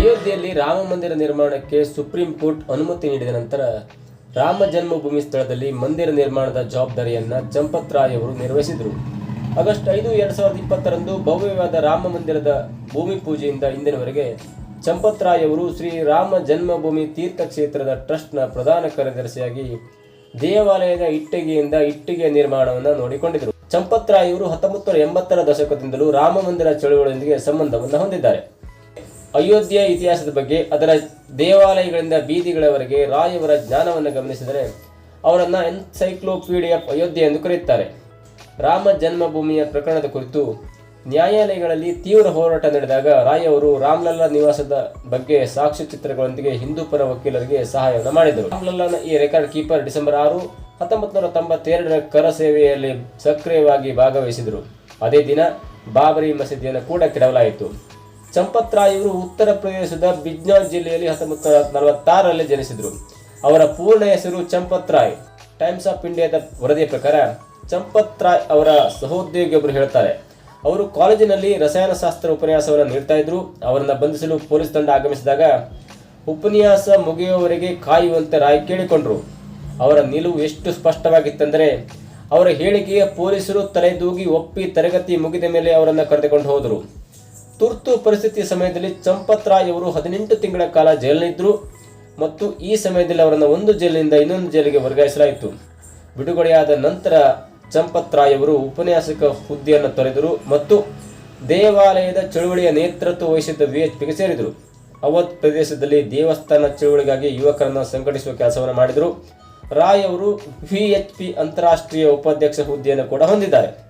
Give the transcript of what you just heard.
ಅಯೋಧ್ಯೆಯಲ್ಲಿ ರಾಮ ಮಂದಿರ ನಿರ್ಮಾಣಕ್ಕೆ ಸುಪ್ರೀಂ ಕೋರ್ಟ್ ಅನುಮತಿ ನೀಡಿದ ನಂತರ ರಾಮ ಜನ್ಮಭೂಮಿ ಸ್ಥಳದಲ್ಲಿ ಮಂದಿರ ನಿರ್ಮಾಣದ ಜವಾಬ್ದಾರಿಯನ್ನ ಚಂಪತ್ ರಾಯ್ ಅವರು ನಿರ್ವಹಿಸಿದರು. ಆಗಸ್ಟ್ ಐದು ಎರಡ್ ಸಾವಿರದ ಇಪ್ಪತ್ತರಂದು ಭವ್ಯವಾದ ರಾಮ ಮಂದಿರದ ಭೂಮಿ ಪೂಜೆಯಿಂದ ಇಂದಿನವರೆಗೆ ಚಂಪತ್ ರಾಯ್ ಅವರು ಶ್ರೀ ರಾಮ ಜನ್ಮಭೂಮಿ ತೀರ್ಥಕ್ಷೇತ್ರದ ಟ್ರಸ್ಟ್ನ ಪ್ರಧಾನ ಕಾರ್ಯದರ್ಶಿಯಾಗಿ ದೇವಾಲಯದ ಇಟ್ಟಿಗೆಯಿಂದ ಇಟ್ಟಿಗೆ ನಿರ್ಮಾಣವನ್ನು ನೋಡಿಕೊಂಡಿದ್ದರು ಚಂಪತ್ ರಾಯ್ ಅವರು ಹತ್ತೊಂಬತ್ತು ನೂರ ಎಂಬತ್ತರ ದಶಕದಿಂದಲೂ ರಾಮ ಮಂದಿರ ಚಳುವಳಿಯೊಂದಿಗೆ ಸಂಬಂಧವನ್ನು ಹೊಂದಿದ್ದಾರೆ. ಅಯೋಧ್ಯೆಯ ಇತಿಹಾಸದ ಬಗ್ಗೆ, ಅದರ ದೇವಾಲಯಗಳಿಂದ ಬೀದಿಗಳವರೆಗೆ ರಾಯವರ ಜ್ಞಾನವನ್ನು ಗಮನಿಸಿದರೆ, ಅವರನ್ನ ಎನ್ಸೈಕ್ಲೋಪೀಡಿಯಾ ಅಯೋಧ್ಯೆ ಎಂದು ಕರೆಯುತ್ತಾರೆ. ರಾಮ ಜನ್ಮಭೂಮಿಯ ಪ್ರಕರಣದ ಕುರಿತು ನ್ಯಾಯಾಲಯಗಳಲ್ಲಿ ತೀವ್ರ ಹೋರಾಟ ನಡೆದಾಗ ರಾಯ್ ಅವರು ರಾಮ್ಲಲ್ಲಾ ನಿವಾಸದ ಬಗ್ಗೆ ಸಾಕ್ಷ್ಯಚಿತ್ರಗಳೊಂದಿಗೆ ಹಿಂದೂ ಪರ ವಕೀಲರಿಗೆ ಸಹಾಯವನ್ನು ಮಾಡಿದರು. ರಾಮ್ಲಲ್ಲಾನ ಈ ರೆಕಾರ್ಡ್ ಕೀಪರ್ ಡಿಸೆಂಬರ್ ಆರು ಹತ್ತೊಂಬತ್ತು ನೂರ ತೊಂಬತ್ತೆರಡರ ಕರ ಸೇವೆಯಲ್ಲಿ ಸಕ್ರಿಯವಾಗಿ ಭಾಗವಹಿಸಿದರು. ಅದೇ ದಿನ ಬಾಬರಿ ಮಸೀದಿಯನ್ನು ಕೂಡ ಕೆಡವಲಾಯಿತು. ಚಂಪತ್ ರಾಯ್ ಇವರು ಉತ್ತರ ಪ್ರದೇಶದ ಬಿಜ್ನಾನ್ ಜಿಲ್ಲೆಯಲ್ಲಿ ಹತ್ತೊಂಬತ್ತು ನಲವತ್ತಾರರಲ್ಲಿ ಜನಿಸಿದರು. ಅವರ ಪೂರ್ಣ ಹೆಸರು ಚಂಪತ್ ರಾಯ್ ಟೈಮ್ಸ್ ಆಫ್ ಇಂಡಿಯಾದ ವರದಿಯ ಪ್ರಕಾರ ಚಂಪತ್ ರಾಯ್ ಅವರ ಸಹೋದ್ಯೋಗಿಯೊಬ್ಬರು ಹೇಳ್ತಾರೆ. ಅವರು ಕಾಲೇಜಿನಲ್ಲಿ ರಸಾಯನಶಾಸ್ತ್ರ ಉಪನ್ಯಾಸವನ್ನು ನೀಡ್ತಾ ಇದ್ರು. ಅವರನ್ನು ಬಂಧಿಸಲು ಪೊಲೀಸ್ ತಂಡ ಆಗಮಿಸಿದಾಗ ಉಪನ್ಯಾಸ ಮುಗಿಯುವವರೆಗೆ ಕಾಯುವಂತೆ ರಾಯ್ ಕೇಳಿಕೊಂಡರು. ಅವರ ನಿಲುವು ಎಷ್ಟು ಸ್ಪಷ್ಟವಾಗಿತ್ತೆಂದರೆ ಅವರ ಹೇಳಿಕೆಯ ಪೊಲೀಸರು ತಲೆದೂಗಿ ಒಪ್ಪಿ ತರಗತಿ ಮುಗಿದ ಮೇಲೆ ಅವರನ್ನು ಕರೆದುಕೊಂಡು ಹೋದರು. ತುರ್ತು ಪರಿಸ್ಥಿತಿಯ ಸಮಯದಲ್ಲಿ ಚಂಪತ್ ರಾಯ್ ಅವರು ಹದಿನೆಂಟು ತಿಂಗಳ ಕಾಲ ಜೈಲಿನಿದ್ದರು ಮತ್ತು ಈ ಸಮಯದಲ್ಲಿ ಅವರನ್ನು ಒಂದು ಜೈಲಿನಿಂದ ಇನ್ನೊಂದು ಜೈಲಿಗೆ ವರ್ಗಾಯಿಸಲಾಯಿತು. ಬಿಡುಗಡೆಯಾದ ನಂತರ ಚಂಪತ್ ರಾಯ್ ಅವರು ಉಪನ್ಯಾಸಕ ಹುದ್ದೆಯನ್ನು ತೊರೆದರು ಮತ್ತು ದೇವಾಲಯದ ಚಳುವಳಿಯ ನೇತೃತ್ವ ವಹಿಸಿದ್ದ ವಿಎಚ್ಪಿಗೆ ಸೇರಿದರು. ಅವಧ್ ಪ್ರದೇಶದಲ್ಲಿ ದೇವಸ್ಥಾನ ಚಳುವಳಿಗಾಗಿ ಯುವಕರನ್ನು ಸಂಘಟಿಸುವ ಕೆಲಸವನ್ನು ಮಾಡಿದರು. ರಾಯ್ ಅವರು ವಿಎಚ್ಪಿ ಅಂತಾರಾಷ್ಟ್ರೀಯ ಉಪಾಧ್ಯಕ್ಷ ಹುದ್ದೆಯನ್ನು ಕೂಡ ಹೊಂದಿದ್ದಾರೆ.